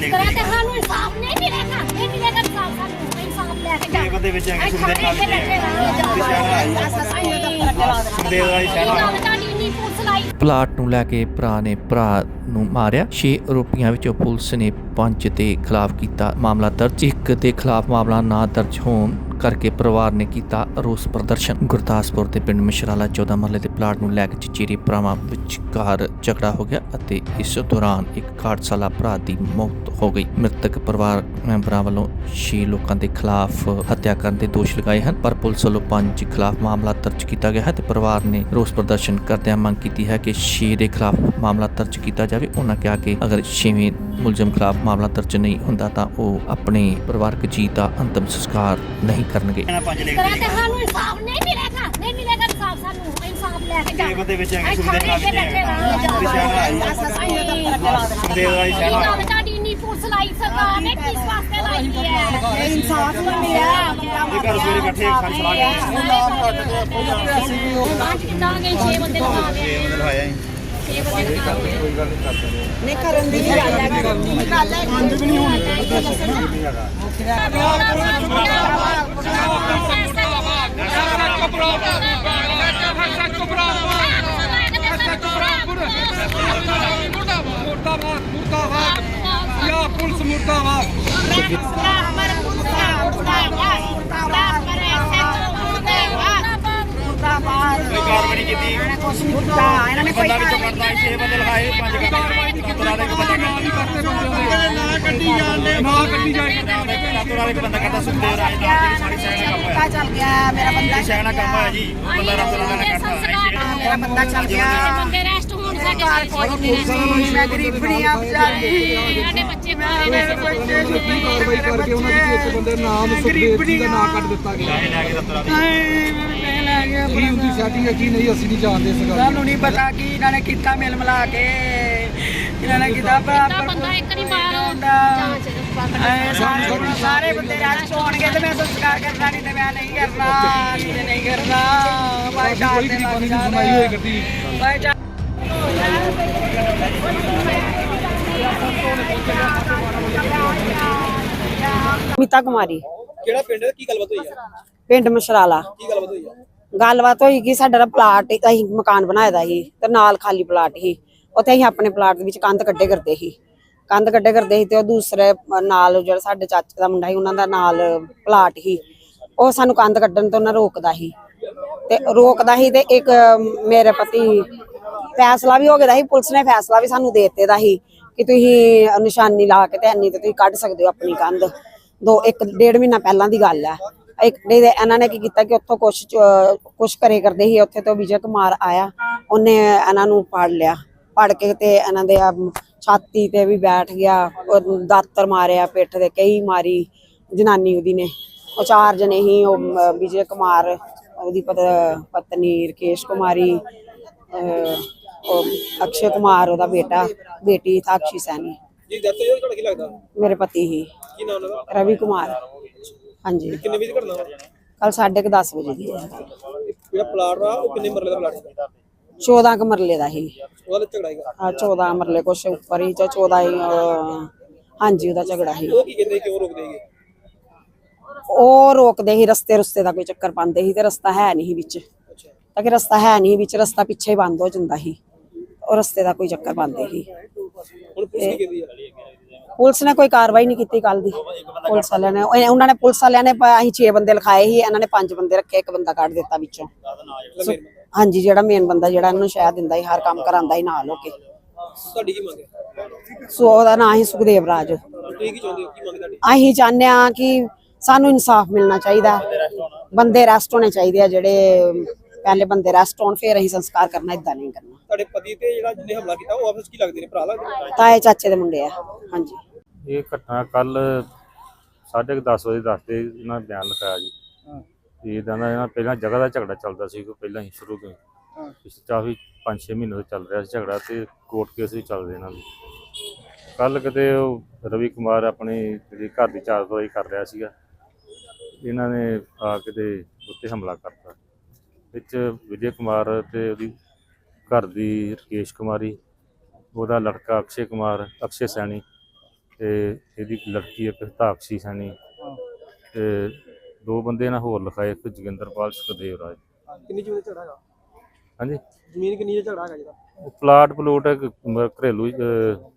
ਲਿਖ ਕਰਾ ਤੇ ਸਾਨੂੰ ਇਨਸਾਫ ਨਹੀਂ ਮਿਲੇਗਾ ਨਹੀਂ ਮਿਲੇਗਾ ਇਨਸਾਫ ਸਾਨੂੰ ਇਨਸਾਫ ਲੈ ਕੇ ਜਾਓ। ਬੰਦੇ ਵਿੱਚ ਹੈਗੇ ਅਸੀਂ ਸੁਣਦੇ ਖੜੇ ਇੱਥੇ ਬੈਠੇ ਰਹਾਂਗੇ ਸੁਖਦੇਵ ਵਾਲੀ ਕੀ ਸ਼ਹਿਰ ਗੱਲ ਤੁਹਾਡੀ ਇੰਨੀ ਪੁਲਿਸ ਲਾਈ ਪਲਾਟ ਨੂੰ ਲੈ ਕੇ ਭਰਾ ਨੇ ਭਰਾ ਨੂੰ ਮਾਰਿਆ। 6 ਆਰੋਪੀਆਂ ਵਿੱਚੋਂ ਪੁਲਿਸ ਨੇ ਪੰਜ ਦੇ ਖਿਲਾਫ ਕੀਤਾ ਮਾਮਲਾ ਦਰਜ। ਇੱਕ ਦੇ ਖਿਲਾਫ ਮਾਮਲਾ ਨਾ ਦਰਜ ਹੋਣ ਕਰਕੇ ਪਰਿਵਾਰ ਨੇ ਕੀਤਾ ਰੋਸ ਪ੍ਰਦਰਸ਼ਨ। ਗੁਰਦਾਸਪੁਰ ਦੇ ਪਿੰਡ ਮਿਸ਼ਰਾਲਾ 14 ਮਹੱਲੇ ਦੇ ਪਲਾਟ ਨੂੰ ਲੈ ਕੇ ਚਚੇਰੀ ਭਰਾਵਾਂ ਵਿਚਕਾਰ ਝਗੜਾ ਹੋ ਗਿਆ ਅਤੇ ਇਸ ਦੌਰਾਨ ਇੱਕ 61 ਸਾਲਾ ਭਰਾ ਦੀ ਮੌਤ ਹੋ ਗਈ। ਮ੍ਰਿਤਕ ਪਰਿਵਾਰ ਮੈਂਬਰਾਂ ਵੱਲੋਂ 6 ਲੋਕਾਂ ਦੇ ਖਿਲਾਫ ਹੱਤਿਆ ਕਰਨ ਦੇ ਦੋਸ਼ ਲਗਾਏ ਹਨ, ਪਰ ਪੁਲਿਸ ਵੱਲੋਂ ਪੰਜ ਖਿਲਾਫ ਮਾਮਲਾ ਦਰਜ ਕੀਤਾ ਗਿਆ ਹੈ ਤੇ ਪਰਿਵਾਰ ਨੇ ਰੋਸ ਪ੍ਰਦਰਸ਼ਨ ਕਰਦਿਆਂ ਮੰਗ ਕੀਤੀ ਹੈ ਕਿ 6 ਦੇ ਖਿਲਾਫ ਮਾਮਲਾ ਦਰਜ ਕੀਤਾ ਜਾਵੇ। ਉਹਨਾਂ ਕਿਹਾ ਕਿ ਅਗਰ 6ਵੇਂ ਮੁਲਜ਼ਮ ਖਿਲਾਫ ਮਾਮਲਾ ਦਰਜ ਨਹੀਂ ਹੁੰਦਾ ਤਾਂ ਉਹ ਆਪਣੇ ਪਰਿਵਾਰਕ ਜੀਅ ਦਾ ਅੰਤਮ ਸੰਸਕਾਰ ਨਹੀਂ ਕਰਨਗੇ। ਕਰਾ ਤੇ ਸਾਨੂੰ ਇਨਸਾਫ ਨਹੀਂ ਮਿਲੇਗਾ ਨਹੀਂ ਮਿਲੇਗਾ ਇਨਸਾਫ ਸਾਨੂੰ ਇਨਸਾਫ ਲੈ ਕੇ ਜਾਓ। ਬੰਦੇ ਵਿੱਚ ਹੈਗੇ ਅਸੀਂ ਸੁਖਦੇਵ ਖੜੇ ਇੱਥੇ ਬੈਠੇ ਰਹਾਂਗੇ। ਸੁਖਦੇਵ ਵਾਲੀ ਕੀ ਸ਼ਹਿਰ ਗੱਲ ਤੁਹਾਡੀ ਇੰਨੀ ਪੁਲਿਸ ਲਾਈ ਸਰਕਾਰ ਨੇ ਕਿਸ ਵਾਸਤੇ ਲਾਈ ਹੈ? ਇਨਸਾਫ ਨਹੀਂ ਮਿਲਿਆ। ਇਹ ਘਰ ਸਵੇਰੇ ਇਕੱਠੇ ਖਾਣ ਸਲਾਹ ਅੱਜ ਕਿੱਦਾਂ ਗਏ 6 ਬੰਦੇ ਲਗਾ ਦੇ ਲਗਾਇਆ 6 ਬੰਦੇ ਲਗਾ ਦੇ ਨਹੀਂ ਕਰਨ ਦੀ ਨਹੀਂ ਗੱਲ ਹੈ ਕਰਨ ਦੀ ਨਹੀਂ ਗੱਲ ਹੈ ਪੰਜ ਵੀ ਨਹੀਂ ਮੁਰਦਾਬਾਦ ਮੁਰਦਾਬਾਦ ਯਾ ਪੁਲਿਸ ਮੁਰਦਾਬਾਦ ਕੋਈ ਕਾਰਵਾਈ ਕੀਤੀ ਇਹਨਾਂ ਨੇ ਕੋਈ ਬੰਦਾ ਵਿੱਚੋਂ ਕੱਢਦਾ 6 ਬੰਦੇ ਲਗਾਏ ਪੰਜ ਕੱਢੇ ਤੁਲਾ ਦੇ ਇੱਕ ਬੰਦਾ ਨਾ ਜਾਂਦੇ। ਨਾ ਇੱਕ ਬੰਦਾ ਕੱਢਦਾ ਸੁਖਦੇਵ ਰਾਜ ਨਾਲ ਜਿਹੜੀ ਸਾਰੀ ਸੈਨਾ ਕੰਮ ਪਤਾ ਚੱਲ ਗਿਆ ਮੇਰਾ ਬੰਦਾ ਸੈਨਾ ਕੰਮ ਹੋਇਆ ਜੀ। ਬੰਦਾ ਰਸਤੇ ਨਾਲ ਕੱਢਦਾ ਮੇਰਾ ਬੰਦਾ ਚੱਲ ਗਿਆ। ਬੰਦੇ ਰੈਸਟ ਘਰ ਕੋਈ ਨਹੀਂ ਮੈਂ ਗਰੀਬਣੀ ਆ ਵਿਚਾਰੀ ਸਾਡੇ ਬੱਚੇ ਮਾਰੇ ਮੇਰੇ ਬੱਚੇ ਕੀ ਕਾਰਵਾਈ ਕਰਕੇ ਉਹਨਾਂ ਦੇ ਇੱਕ ਬੰਦੇ ਦਾ ਨਾਮ ਸੁਖਦੇਵ ਜੀ ਦਾ ਨਾਮ ਕੱਢ ਦਿੱਤਾ ਗਿਆ। ਲੈ ਲੈ ਕੇ ਦਫਤਰਾਂ ਦੀ ਨਹੀਂ ਲੈ ਗਿਆ ਕੀ ਉਹਦੀ ਸੈਟਿੰਗ ਹੈ ਕੀ ਨਹੀਂ ਅਸੀਂ ਨਹੀਂ ਜਾਣਦੇ ਇਸ ਗੱਲ ਸਾਨੂੰ ਨਹੀਂ ਪਤਾ ਕੀ ਇਹਨਾਂ ਨੇ ਕੀਤਾ ਮਿਲ ਮਿਲਾ ਕੇ। ਇਹਨਾਂ ਨੇ ਕੀਤਾ ਬਰਾਬਰ ਬੰਦਾ ਇੱਕ ਨਹੀਂ ਮਾਰੋ। ਐ ਸਾਰੇ ਬੰਦੇ ਰਾਜ ਹੋਣਗੇ ਤੇ ਮੈਂ ਸੰਸਕਾਰ ਕਰਨਾ ਨਹੀਂ ਤੇ ਮੈਂ ਨਹੀਂ ਕਰਨਾ ਨਹੀਂ ਨਹੀਂ ਕਰਨਾ ਚਾਰ ਕੋਈ ਦੇ ਗਰੀਬਾਂ ਦੀ ਨਹੀਂ ਸੁਣਾਈ ਹੋਈ ਗੱਡੀ ਬਾਈ ਚਾਰ ਮਿਤਾ ਕੁਮਾਰੀ। ਕਿਹੜਾ ਪਿੰਡ? ਹੈ ਕੀ ਗੱਲਬਾਤ ਹੋਈ ਹੈ ਪਿੰਡ ਮਸ਼ਰਾਲਾ। ਕੀ ਗੱਲਬਾਤ ਹੋਈ ਹੈ ਗੱਲਬਾਤ ਹੋਈ ਕਿ ਸਾਡਾ ਪਲਾਟ ਅਸੀਂ ਮਕਾਨ ਬਣਾਇਆ ਦਾ ਸੀ ਤੇ ਨਾਲ ਖਾਲੀ ਪਲਾਟ ਸੀ। ਉੱਥੇ ਅਸੀਂ ਆਪਣੇ ਪਲਾਟ ਦੇ ਵਿੱਚ ਕੰਧ ਕੱਢੇ ਕਰਦੇ ਸੀ। ਕੰਧ ਕੱਢੇ ਕਰਦੇ ਸੀ ਤੇ ਉਹ ਦੂਸਰੇ ਨਾਲ ਜਿਹੜਾ ਸਾਡੇ ਚਾਚੇ ਦਾ ਮੁੰਡਾ ਸੀ ਉਹਨਾਂ ਦਾ ਨਾਲ ਪਲਾਟ ਸੀ। ਉਹ ਸਾਨੂੰ ਕੰਧ ਕੱਢਣ ਤੋਂ ਨਾ ਰੋਕਦਾ ਸੀ। ਤੇ ਰੋਕਦਾ ਸੀ ਤੇ ਇੱਕ ਮੇਰੇ ਪਤੀ ਫੈਸਲਾ ਵੀ ਹੋ ਗਿਆ ਸੀ ਪੁਲਿਸ ਨੇ ਫੈਸਲਾ ਵੀ ਸਾਨੂੰ ਦੇ ਦਿੱਤੇ ਦਾ ਸੀ ਕਿ ਤੁਸੀਂ ਨਿਸ਼ਾਨੀ ਲਾ ਕੇ ਤੇ ਇੰਨੀ ਤੇ ਤੁਸੀਂ ਕੱਢ ਸਕਦੇ ਹੋ ਆਪਣੀ ਕੰਧ। ਦੋ ਇੱਕ ਡੇਢ ਮਹੀਨਾ ਪਹਿਲਾਂ ਦੀ ਗੱਲ ਹੈ। ਇੱਕ ਇਹਨਾਂ ਨੇ ਕੀ ਕੀਤਾ ਕਿ ਉੱਥੋਂ ਕੁਛ ਕੁਛ ਕਰੇ ਕਰਦੇ ਸੀ ਉੱਥੇ ਤੋਂ ਵਿਜੇ ਕੁਮਾਰ ਆਇਆ। ਉਹਨੇ ਇਹਨਾਂ ਨੂੰ ਫੜ ਲਿਆ। ਫੜ ਕੇ ਤੇ ਇਹਨਾਂ ਦੇ ਛਾਤੀ ਤੇ ਵੀ ਬੈਠ ਗਿਆ ਦਾਤਰ ਮਾਰਿਆ ਪਿੱਠ ਤੇ ਕਈ ਮਾਰੀ ਜਨਾਨੀ ਉਹਦੀ ਨੇ। ਉਹ ਚਾਰ ਜਣੇ ਹੀ ਉਹ ਵਿਜੇ ਕੁਮਾਰ ਉਹਦੀ ਪਤ- ਪਤਨੀ ਰਕੇਸ਼ ਕੁਮਾਰੀ ਅਹ, ਅਕਸ਼ੇ ਕੁਮਾਰ ਉਹਦਾ ਬੇਟਾ ਬੇਟੀ ਸਾਕਸ਼ੀ ਸੈਣੀ। ਜੀ ਦੱਸ ਜੋ ਤੁਹਾਡਾ ਕੀ ਲੱਗਦਾ? ਮੇਰੇ ਪਤੀ ਹੀ। ਕੀ ਨਾਮ ਉਹਨਾਂ ਦਾ ਰਵੀ ਕੁਮਾਰ। ਹਾਂਜੀ। ਕਿੰਨੇ ਵਜੇ ਘਟਨਾ? ਕੱਲ 10:30 ਵਜੇ ਦੀ ਹੈ। ਜਿਹੜਾ ਪਲਾਟ ਵਾ ਉਹ ਕਿੰਨੇ ਮਰਲੇ ਦਾ ਪਲਾਟ ਹੈ 14 ਕ ਮਰਲੇ ਦਾ ਹੀ। ਉਹਦਾ ਨਾਲ ਝਗੜਾ ਹੈਗਾ ਆ 14 ਮਰਲੇ ਕੁਛ ਉੱਪਰ ਹੀ ਜਾਂ 14 ਹੀ ਹਾਂਜੀ ਉਹਦਾ ਝਗੜਾ ਸੀ ਉਹ ਕੀ ਕਹਿੰਦੇ ਕਿਉਂ ਰੋਕਦੇ ਹੈਗੇ ਉਹ ਰੋਕਦੇ ਸੀ ਰਸਤੇ ਰਸਤੇ ਦਾ ਕੋਈ ਚੱਕਰ ਪਾਉਂਦੇ ਸੀ ਤੇ ਰਸਤਾ ਹੈ ਨਹੀਂ ਵਿੱਚ। ਤਾਂ ਕਿ ਰਸਤਾ ਹੈ ਨਹੀਂ ਵਿੱਚ ਰਸਤਾ ਪਿੱਛੇ ਹੀ ਬੰਦ ਹੋ ਜਾਂਦਾ ਸੀ। ਉਹ ਰਸਤੇ ਦਾ ਕੋਈ ਚੱਕਰ ਪਾਉਂਦੇ ਸੀ ਹੁਣ ਪੁਲਿਸ ਕੀ ਕਹਿੰਦੀ ਹੈ ਪੁਲਿਸ ਨੇ ਕੋਈ ਕਾਰਵਾਈ ਨਹੀਂ ਕੀਤੀ ਕੱਲ ਦੀ। ਪੁਲਿਸ ਵਾਲਿਆਂ ਨੇ ਉਹ- ਉਹਨਾਂ ਨੇ ਪੁਲਿਸ ਵਾਲਿਆਂ ਨੇ ਪ- ਅਸੀਂ 6 ਬੰਦੇ ਲਿਖਾਏ ਸੀ ਇਹਨਾਂ ਨੇ 5 ਬੰਦੇ ਰੱਖੇ ਇੱਕ ਬੰਦਾ ਕੱਢ ਦਿੱਤਾ ਵਿੱਚੋਂ। ਸੋ- ਹਾਂਜੀ ਜਿਹੜਾ ਮੇਨ ਬੰਦਾ ਜਿਹੜਾ ਇਹਨੂੰ ਸ਼ਾਇਦ ਦਿੰਦਾ ਸੀ ਹਰ ਕੰਮ ਕਰਾਂਦਾ ਸੀ ਨਾਲ ਹੋ ਕੇ। ਤੁਹਾਡੀ ਕੀ ਮੰਗ ਹੈ? ਸੋ ਉਹਦਾ ਨਾਂ ਹੀ ਸੁਖਦੇਵ ਰਾਜ। ਤੁਸੀਂ ਕੀ ਚਾਹੁੰਦੇ ਹੋ? ਕੀ ਮੰਗ ਤੁਹਾਡੀ? ਅਸੀਂ ਚਾਹੁੰਦੇ ਆ ਕਿ ਸਾਨੂੰ ਇਨਸਾਫ ਮਿਲਣਾ ਚਾਹੀਦਾ। ਬੰਦੇ ਰੈਸਟ ਹੋਣੇ ਚਾਹੀਦੇ ਆ ਜਿਹੜੇ ਪਹਿਲੇ ਬੰਦੇ ਰੈਸਟ ਹੋਣ ਫਿਰ ਅਸੀਂ ਸੰਸਕਾਰ ਕਰਨਾ ਇਦਾਂ ਨਹੀਂ ਕਰਨਾ। ਤੁਹਾਡੇ ਪਤੀ ਤੇ ਜਿਹੜਾ ਜਿਹਨੇ ਹਮਲਾ ਕੀਤਾ ਉਹ ਆਪਸ 'ਚ ਕੀ ਲੱਗਦੇ ਨੇ ਭਰਾ ਲੱਗਦੇ ਨੇ? ਤਾਏ ਚਾਚੇ ਦੇ ਮੁੰਡੇ ਆ ਹਾਂਜੀ। ਇਹ ਘਟਨਾ ਕੱਲ 10:30 ਵਜੇ ਦੱਸਦੇ ਇਹਨਾਂ ਨੇ ਬਿਆਨ ਲਿਖਾਇਆ ਜੀ। ਤੇ ਇਹਦਾ ਨਾ ਇਹਨਾਂ ਪਹਿਲਾਂ ਜਗ੍ਹਾ ਦਾ ਝਗੜਾ ਚੱਲਦਾ ਸੀ ਕੋਈ ਪਹਿਲਾਂ ਹੀ ਸ਼ੁਰੂ ਤੋਂ ਹੀ। ਪਿਛਲੇ ਕਾਫੀ 5-6 ਮਹੀਨੇ ਤੋਂ ਚੱਲ ਰਿਹਾ ਸੀ ਝਗੜਾ ਤੇ ਕੋਰਟ ਕੇਸ ਵੀ ਚੱਲਦੇ ਇਹਨਾਂ ਦੇ। ਕੱਲ ਕਿਤੇ ਉਹ ਰਵੀ ਕੁਮਾਰ ਆਪਣੀ ਜਿਹੜੀ ਘਰ ਦੀ ਚਾਰ ਦਵਾਈ ਕਰ ਰਿਹਾ ਸੀਗਾ ਇਹਨਾਂ ਨੇ ਆ ਕੇ ਤੇ ਉੱਤੇ ਹਮਲਾ ਕਰਤਾ। ਵਿੱਚ ਵਿਜੇ ਕੁਮਾਰ ਤੇ ਉਹਦੀ ਘਰ ਦੀ ਰਕੇਸ਼ ਕੁਮਾਰੀ ਉਹਦਾ ਲੜਕਾ ਅਕਸ਼ੇ ਕੁਮਾਰ ਅਕਸ਼ੇ ਸੈਣੀ ਤੇ ਇਹਦੀ ਇੱਕ ਲੜਕੀ ਇੱਕ ਤਾਕਸ਼ੀ ਸੈਣੀ ਹਾਂ। ਤੇ ਦੋ ਬੰਦੇ ਨਾਲ ਹੋਰ ਲਿਖਾਏ ਇੱਕ ਜੋਗਿੰਦਰਪਾਲ ਸੁਖਦੇਵ ਰਾਜ। ਕਿੰਨੀ ਜ਼ਮੀਨ ਹੈਗਾ? ਹਾਂਜੀ? ਜ਼ਮੀਨ ਕਿੰਨੀ ਹੈ ਹੈਗਾ ਜਿਹਦਾ ਉਹ ਪਲਾਟ ਪਲੂਟ ਇੱਕ ਮ- ਘਰੇਲੂ ਹੀ, ਅਹ,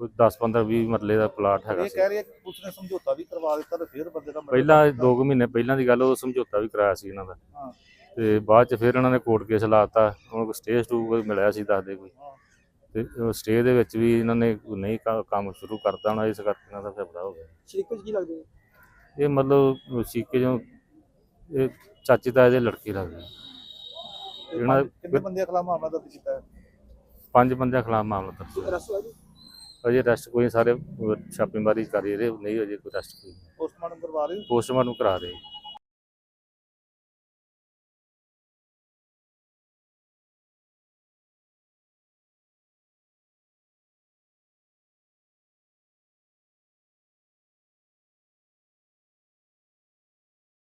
ਕੋਈ 10 15 20 ਮਰਲੇ ਦਾ ਪਲਾਟ ਹੈਗਾ ਸੀ। ਰਹੇ ਕਿ ਪੁਲਿਸ ਨੇ ਸਮਝੌਤਾ ਵੀ ਕਰਵਾ ਦਿੱਤਾ ਤੇ ਫਿਰ ਬੰਦੇ ਦਾ ਮਰਡਰ ਪਹਿਲਾਂ 2 ਮਹੀਨੇ ਪਹਿਲਾਂ ਦੀ ਗੱਲ ਉਹ ਸਮਝੌਤਾ ਵੀ ਕਰਾਇਆ ਸੀ ਇਹਨਾਂ ਦਾ। ਹਾਂ। ਤੇ ਬਾਅਦ ਚ ਫਿਰ ਇਹਨਾਂ ਨੇ ਕੋਰਟ ਕੇਸ ਲਾਤਾ ਉਹਨਾਂ ਕੋਲ ਸਟੇ ਸਟੂ ਕੋਈ ਮਿਲਿਆ ਸੀ ਦੱਸਦੇ ਕੋਈ। ਤੇ ਸਟੇ ਦੇ ਵਿੱਚ ਵੀ ਇਹਨਾਂ ਨੇ ਨਹੀਂ ਕ- ਕੰਮ ਸ਼ੁਰੂ ਕਰਤਾ ਹੋਣਾ ਇਸ ਕਰਕੇ ਇਹਨਾਂ ਦਾ ਫੈਸਲਾ ਹੋ ਗਿਆ। ਸ਼ਰੀਕੇ ਕੀ ਲੱਗਦੇ? ਇਹ ਮਤਲਬ ਸੀਕੇ ਜੋ ਇਹ ਚਾਚੀ ਤਾਏ ਦੇ ਲੜਕੀ ਲੱਗਦੀ ਇਹਨਾਂ ਕਿੰਨੇ ਬੰਦੇ ਖਿਲਾਫ ਮਾਮਲਾ ਦਰਜ ਕੀਤਾ ਹੈ? ਪੰਜ ਬੰਦਿਆਂ ਖਿਲਾਫ ਮਾਮਲਾ ਦਰਜ ਹੋਇਆ। ਜੀ? ਅਜੇ ਅਰੈਸਟ ਕੋਈ ਸਾਰੇ ਛਾਪੇਮਾਰੀ ਕਰ ਰਹੇ ਨਹੀਂ ਅਜੇ ਕੋਈ ਅਰੈਸਟ ਕੋਈ ਪੋਸਟਮਾਰਟਮ ਕਰਵਾ ਰਹੇ? ਪੋਸਟਮਾਰਟਮ ਕਰਾ ਰਹੇ।